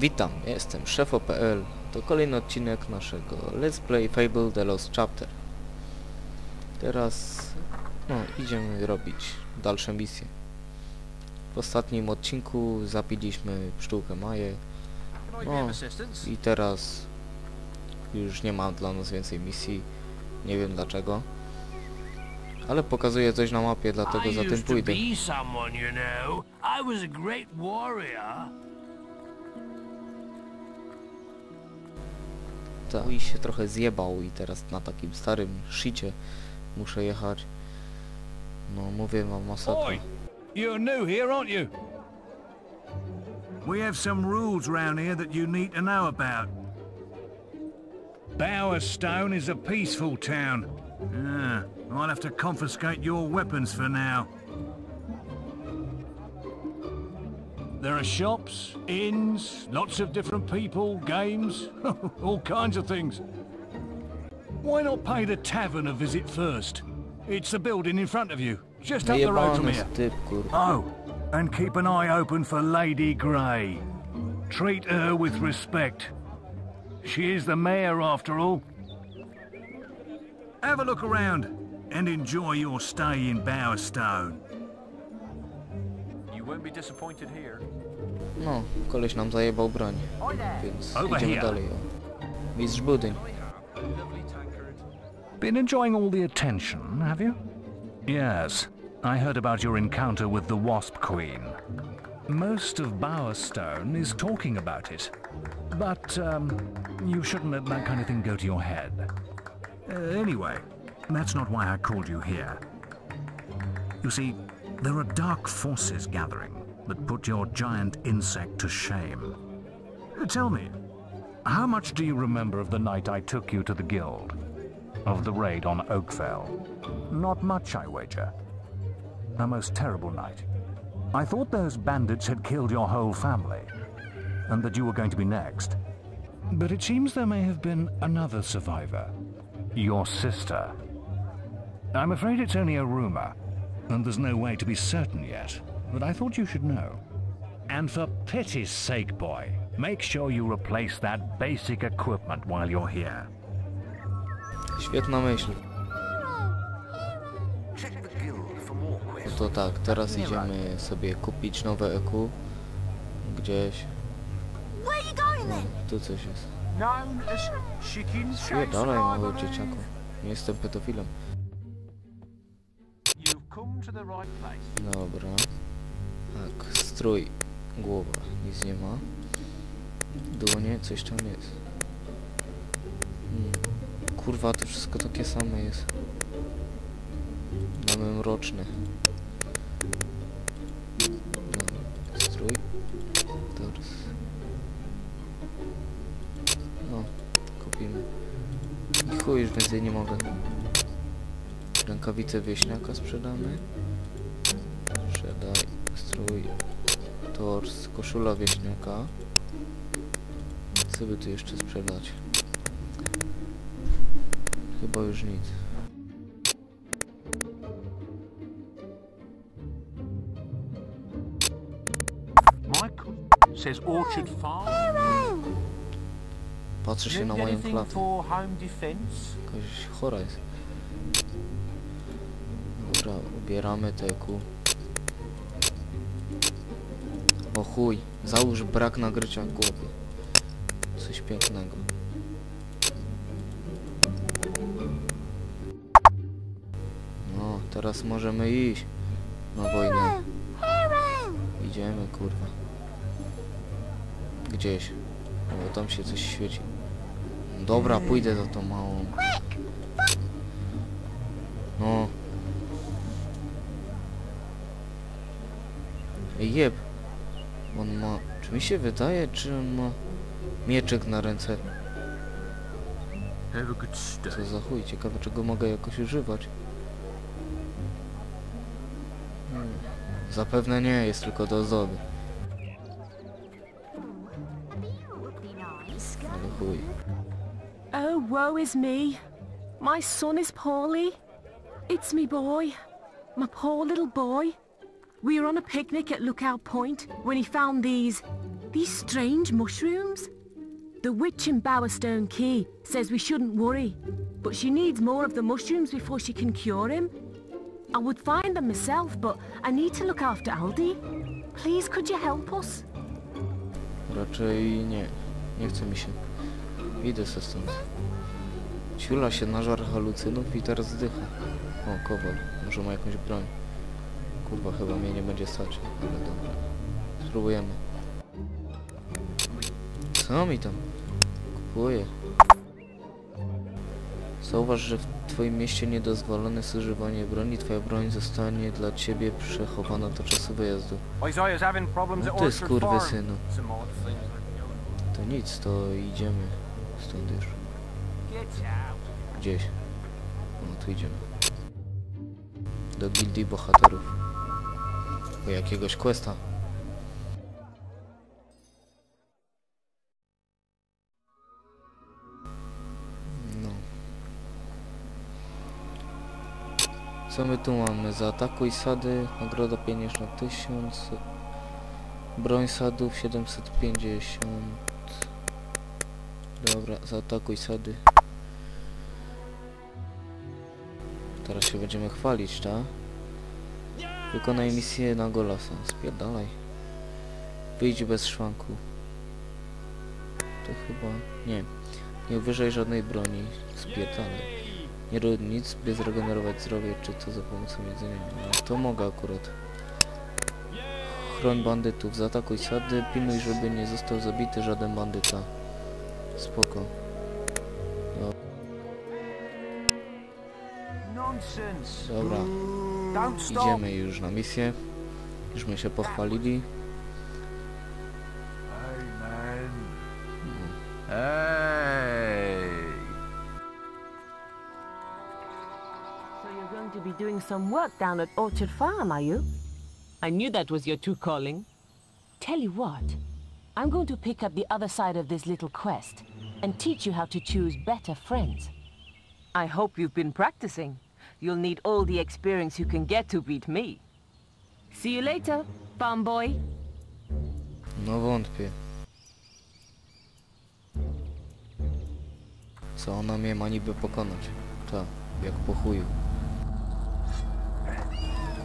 Witam, jestem szefo.pl. To kolejny odcinek naszego Let's Play Fable The Lost Chapter. Teraz no, idziemy robić dalsze misje. W ostatnim odcinku zapiliśmy pszczółkę Maję No. i teraz już nie ma dla nas więcej misji. Nie wiem dlaczego. Ale pokazuje coś na mapie, dlatego za tym pójdę. Tak. I się trochę zjebał i teraz na takim starym shicie muszę jechać. No mówię wam masakra. You're new here, aren't you? We have some rules round here that you need to know about. Bowerstone is a peaceful town. Ah, I'll have to confiscate your weapons for now. There are shops, inns, lots of different people, games, all kinds of things. Why not pay the tavern a visit first? It's the building in front of you, just up the road from here. Oh, and keep an eye open for Lady Grey. Treat her with respect. She is the mayor after all. Have a look around and enjoy your stay in Bowerstone. You won't be disappointed here. No, koleś nam zajebał broń. Więc Over idziemy here. dalej. O. Mistrz budyń. Been enjoying all the attention, have you? Yes. I heard about your encounter with the Wasp Queen. Most of Bowerstone is talking about it. But, um, you shouldn't let that kind of thing go to your head. Uh, anyway, that's not why I called you here. You see, there are dark forces gathering that put your giant insect to shame. Tell me, how much do you remember of the night I took you to the guild? Of the raid on Oakfell? Not much, I wager. A most terrible night. I thought those bandits had killed your whole family, and that you were going to be next. But it seems there may have been another survivor. Your sister. I'm afraid it's only a rumor, and there's no way to be certain yet. But I thought you should know. And for pity's sake, boy, make sure you replace that basic equipment while you're here. Świetna myśl. No to tak, teraz idziemy sobie kupić nowe EQ. Gdzieś. No, tu coś jest. Chicken Spierdalaj mały dzieciaku. Nie jestem pedofilem. Dobra. Tak, strój. Głowa. Nic nie ma. Dłonie, coś tam jest. Hmm. Kurwa, to wszystko takie same jest. Mamy mroczne. Dobra. Strój. Tors. No, kupimy. I chuj, już więcej nie mogę. Rękawice wieśniaka sprzedamy. Sprzedaj strój, tors, koszula wieśniaka. Co by tu jeszcze sprzedać? Chyba już nic. Says Orchard Farm. Patrzę się na moją defense? Jakaś chora jest. Dobra, ubieramy te ku. O chuj, załóż brak nagrycia głowy. Coś pięknego. No, teraz możemy iść na wojnę. Idziemy, kurwa. Gdzieś. O, tam się coś świeci. Dobra, pójdę za tą małą. No. Jeb. On ma... Czy mi się wydaje, czy on ma mieczek na ręce? Have a good stay. Co za chuj, ciekawe czego mogę jakoś używać. Hmm. Zapewne nie, jest tylko do ozdoby. Ale chuj. Oh, woe is me. My son is poorly. It's me boy. My poor little boy. We were on a picnic at Lookout Point when he found these... these strange mushrooms. The witch in Bowerstone Key says we shouldn't worry, but she needs more of the mushrooms before she can cure him. I would find them myself, but I need to look after Aldi. Please, could you help us? Raczej nie. Nie chce mi się. Idę se stąd. Ciula się nażar halucynów i teraz zdycha. O, kowal. Może ma jakąś broń. Kurwa, chyba mnie nie będzie stać. Ale dobra. Spróbujemy. Co mi tam? Kupuję. Zauważ, że w twoim mieście niedozwolone jest używanie broni. Twoja broń zostanie dla ciebie przechowana do czasu wyjazdu. No ty are To nic, to idziemy stąd już. Gdzieś. No tu idziemy. Do gildii bohaterów. Jakiegoś questa. No. Co my tu mamy? Zaatakuj sady, nagroda pieniężna 1000. Broń sadów 750. Dobra, zaatakuj sady. Teraz się będziemy chwalić, tak? Wykonaj misję na Golasa. Spierdalaj. Wyjdź bez szwanku. To chyba... Nie. Nie uwyżaj żadnej broni. Spierdalaj. Nie rób nic, by zregenerować zdrowie, czy to za pomocą jedzenia. No, to mogę akurat. Chroń bandytów, zaatakuj sady, pilnuj, żeby nie został zabity żaden bandyta. Spoko. Nonsense. Dobra. Don't stop. Idziemy już na misję. Jużmy się pochwalili. Hey, man. So you're going to be doing some work down at Orchard Farm, are you? I knew that was your true calling. Tell you what, I'm going to pick up the other side of this little quest and teach you how to choose better friends. I hope you've been practicing. You'll need all the experience you can get to beat me. See you later, farm boy. No wątpię. Co ona mnie ma niby pokonać? Tak, jak po chuju.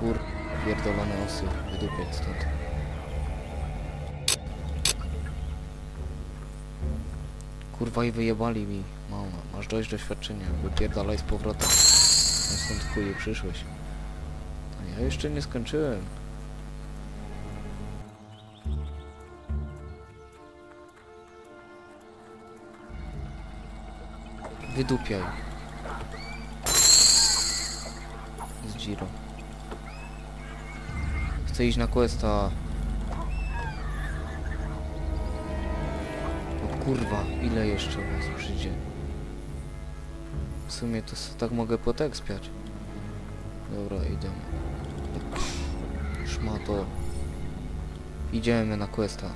Kur... pierdolone osy. Wydupiać stąd. Kurwa i wyjebali mi. Mama, masz dość doświadczenia. Wypierdalaj z powrotem. Stąd chuju przyszłeś. A ja jeszcze nie skończyłem. Wydupiaj. Z Giro. Chcę iść na questa. O kurwa, ile jeszcze was przyjdzie? W sumie to tak mogę potekspiać. Dobra, idziemy. Szmato. Idziemy na questa.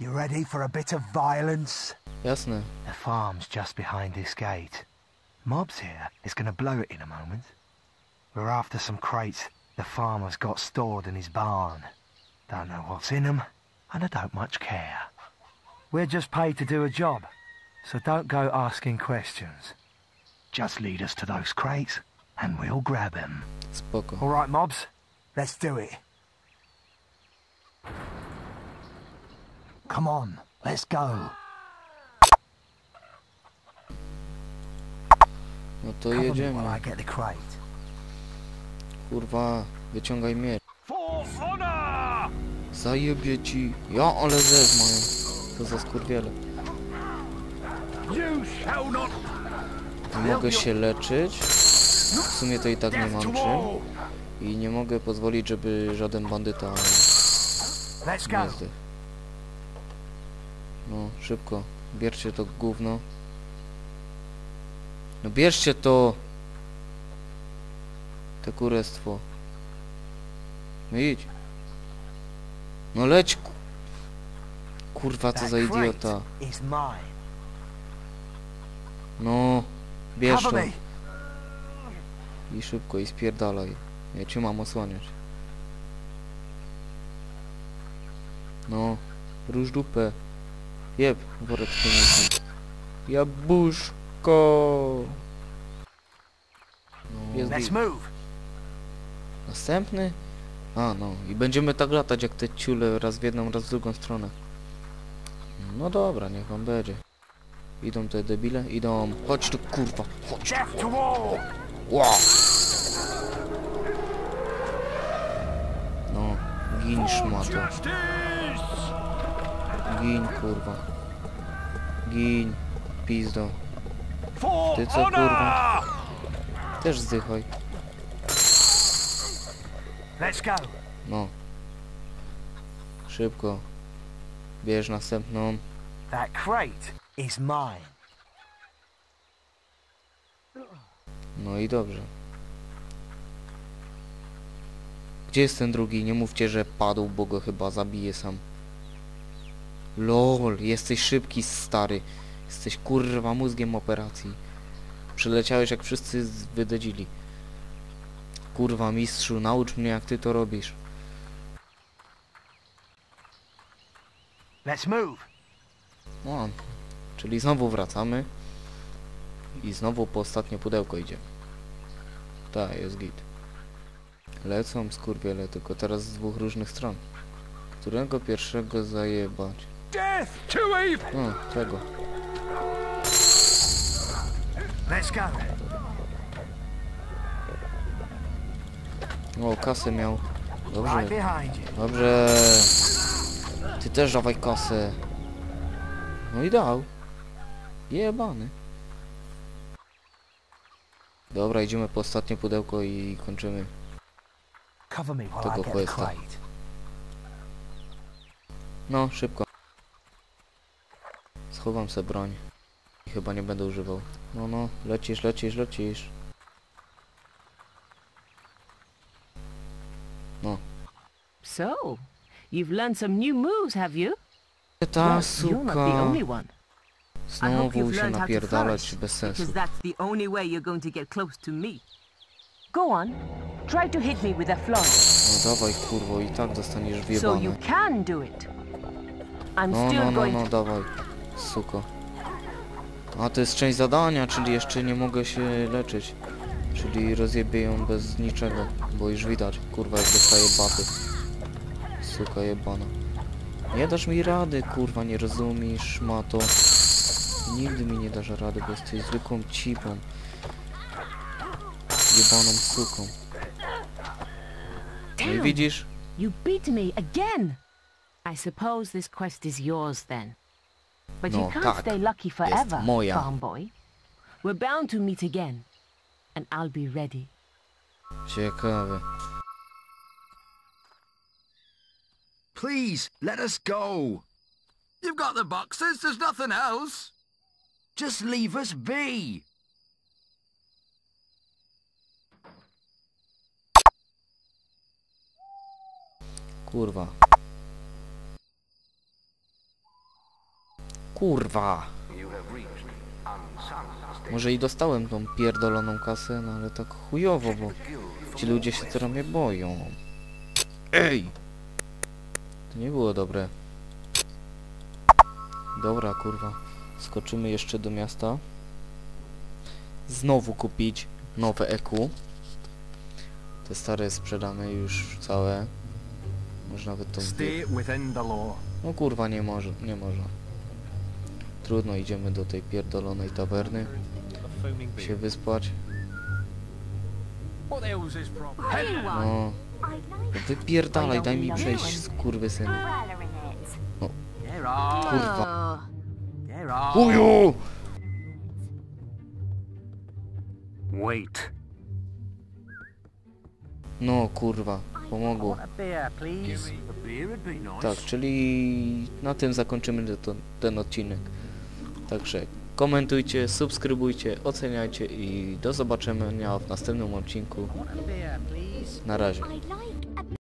You ready for a bit of violence? Jasne. The farm's just behind this gate. Mob's here is going to blow it in a moment. We're after some crates the farmer's got stored in his barn. Don't know what's in 'em, and I don't much care. We're just paid to do a job, so don't go asking questions. Just lead us to those crates, and we'll grab 'em. Spoko. All right, mobs, let's do it. Come on, let's go. No to Cover me jedziemy. while I get the crate. Kurwa, wyciągaj miecz. For honor! Zajebie ci. Ja, ale zew mają. To za skurwiele. Mogę się leczyć. W sumie to i tak nie mam czym. I nie mogę pozwolić, żeby żaden bandyta nie. No, szybko. Bierzcie to gówno. No bierzcie to! Te kurestwo. No idź. No leć ku... Kurwa, co za idiota. No, bierz to. I szybko, i spierdalaj. Ja cię mam osłaniać. No, róż dupę. Jeb, worek z Jabłuszko! No. Let's move. Następny? A no, i będziemy tak latać jak te ciule, raz w jedną, raz w drugą stronę. No dobra, niech wam będzie. Idą te debile? Idą. Chodź tu, kurwa. Chodź. Ła! No, gin szmato. Gin, kurwa. Gin. Pizdo. Ty co, kurwa? Też zdychaj. Let's go. No. Szybko. Bierz następną. That crate is mine. No i dobrze. Gdzie jest ten drugi? Nie mówcie, że padł, bo go chyba zabije sam. LOL, jesteś szybki, stary. Jesteś kurwa mózgiem operacji. Przyleciałeś jak wszyscy wydedzili. Kurwa mistrzu, naucz mnie jak ty to robisz. Let's move. No, czyli znowu wracamy. I znowu po ostatnie pudełko idzie. Tak, jest git. Lecą skurwiele, tylko teraz z dwóch różnych stron. Którego pierwszego zajebać? Death to evil! No, tego. Let's go. O, kasę miał. Dobrze, dobrze. Ty też dawaj kasę. No i dał. Jebany. Dobra, idziemy po ostatnie pudełko i kończymy. Tego questa. No, szybko. Schowam se broń. I chyba nie będę używał. No, no, lecisz, lecisz, lecisz. So, you've learned some new moves, have you? Ta Well, you're not the only suka. One. I hope Znowu you've się learned how to napierdalać bez sensu. because that's the only way you're going to get close to me. Go on, try to hit me with a flourish, No dawaj kurwo, i tak dostaniesz so you wjebane. can do it. I'm No, still no, no, no, dawaj. Suko. A to jest część zadania, czyli jeszcze nie mogę się leczyć. Czyli rozjebię ją bez niczego, bo już widać, kurwa jak dostaję baty. Suka jebana. Nie dasz mi rady, kurwa, nie rozumiesz, mato. Nigdy mi nie dasz rady, bo jesteś zwykłą cipą. Jebaną suką. No i widzisz? You beat me again! I suppose this quest is yours then. But you No, can't tak. stay lucky forever, moja. farm boy. We're bound to meet again. And I'll be ready. Ciekawe. Please, let us go. You've got the boxes, there's nothing else. Just leave us be. Kurwa. Kurwa. Może i dostałem tą pierdoloną kasę, no ale tak chujowo, bo ci ludzie się teraz mnie boją. Ej! To nie było dobre. Dobra, kurwa. Skoczymy jeszcze do miasta. Znowu kupić nowe EQ. Te stare sprzedamy już całe. Może nawet tą... Stay within the law. No kurwa nie może, nie można. Trudno, idziemy do tej pierdolonej tawerny. Się wyspać. No, wypierdalaj, daj mi przejść, skurwysynu. are. Kurwa. Chuju! Wait. No kurwa, pomogło. Tak, czyli na tym zakończymy to, ten odcinek. Także komentujcie, subskrybujcie, oceniajcie i do zobaczenia w następnym odcinku. Na razie.